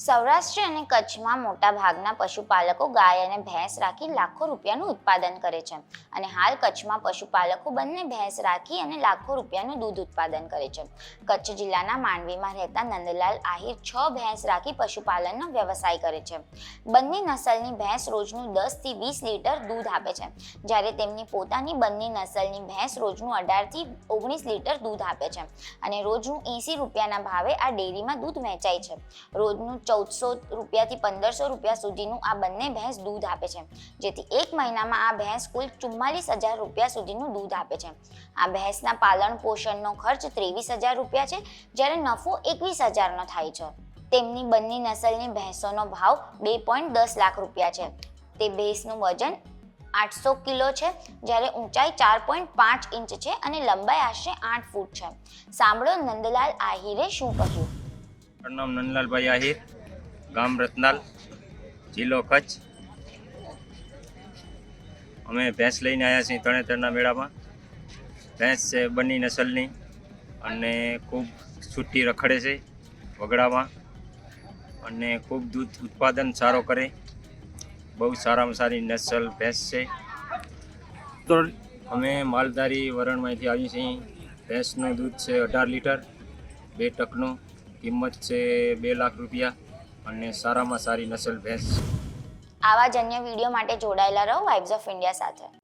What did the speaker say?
સૌરાષ્ટ્ર અને કચ્છમાં મોટા ભાગના પશુપાલકો ગાય અને ભેંસ રાખી લાખો રૂપિયાનું ઉત્પાદન કરે છે. અને હાલ કચ્છમાં પશુપાલકો બંને ભેંસ રાખી અને લાખો રૂપિયાનું દૂધ ઉત્પાદન કરે છે. કચ્છ જિલ્લાના માંડવીમાં રહેતા નંદલાલ આહિર છ ભેંસ રાખી પશુપાલનનો વ્યવસાય કરે છે. બંને નસલની ભેંસ રોજનું દસથી વીસ લીટર દૂધ આપે છે. જ્યારે તેમની પોતાની બંને નસલની ભેંસ રોજનું અઢારથી ઓગણીસ લીટર દૂધ આપે છે. અને રોજનું એંસી રૂપિયાના ભાવે આ ડેરીમાં દૂધ વેચાય છે. રોજનું ચૌદસો રૂપિયાથી પંદરસો રૂપિયા સુધીનું આ બંને ભેંસ દૂધ આપે છે. જેથી એક મહિનામાં આ ભેંસ કુલ ચુમ્માલીસ હજાર રૂપિયા સુધીનું દૂધ આપે છે. આ ભેંસના પાલન પોષણનો ખર્ચ ત્રેવીસ હજાર રૂપિયા છે, જ્યારે નફો એકવીસ હજારનો થાય છે. તેમની બંને નસલની ભેંસોનો ભાવ બે પોઈન્ટ દસ લાખ રૂપિયા છે. તે ભેંસનું વજન આઠસો કિલો છે, જ્યારે ઊંચાઈ ચાર પોઈન્ટ પાંચ ઇંચ છે અને લંબાઈ આશરે આઠ ફૂટ છે. સાંભળો નંદલાલ આહિરે શું કહ્યું? નામ નંદલાલભાઈ આહિર. ગામ રતનાલ, જિલ્લો કચ્છ. અમે ભેંસ લઈને આવ્યા છીએ તરણેતરના મેળામાં. ભેંસ છે બંને નસલની અને ખૂબ છૂટી રખડે છે વગડામાં અને ખૂબ દૂધ ઉત્પાદન સારો કરે. બહુ સારામાં સારી નસલ ભેંસ છે. તો અમે માલધારી વરણમાંથી આવીએ છીએ. ભેંસનું દૂધ છે અઢાર લીટર. બે ટકનું. કિંમત છે બે લાખ રૂપિયા. અને સારામાં સારી નસલ ભેંસ. આવા જ અન્ય વીડિયો માટે જોડાયેલા રહો વાઇબ્સ ઓફ ઇન્ડિયા સાથે.